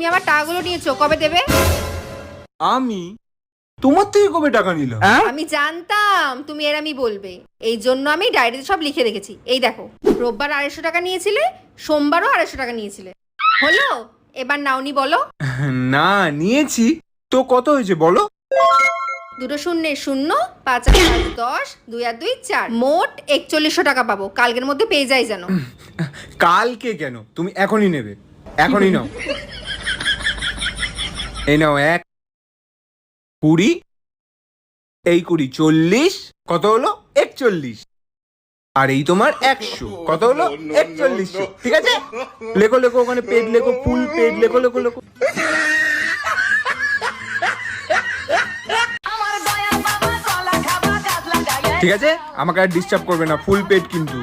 তুমি আমার টাকাগুলো নিয়েছো কবে দেবে? আমি? তোমার থেকে কবে টাকা নিলাম? আমি জানতাম তুমি এর আমি বলবে। এই জন্য আমি ডায়েরিতে সব লিখে রেখেছি। এই দেখো রোববার আড়াইশো টাকা নিয়েছিলে সোমবারও আড়াইশো টাকা নিয়েছিলে। হলো? এবার নাওনি বলো। না নিয়েছি। তো কত হয়েছে বলো? দুটো শূন্যের শূন্য পাঁচ আর পাঁচ দশ দুই আর দুই চার। মোট একচল্লিশশো টাকা পাবো। কালকের মধ্যে পেয়ে যাই যেন। কালকে কেন? তুমি এখনই নেবে। এখনই নাও। এই নাও এক কুড়ি এই কুড়ি চল্লিশ কত হলো? একচল্লিশ। আর এই তোমার একশো কত হলো? একচল্লিশশো ঠিক আছে? লেখো লেখো ওখানে পেড লেখো ফুল পেড লেখো লেখো লেখো। ঠিক আছে? আমাকে আর ডিস্টার্ব করবে না ফুল পেড কিন্তু।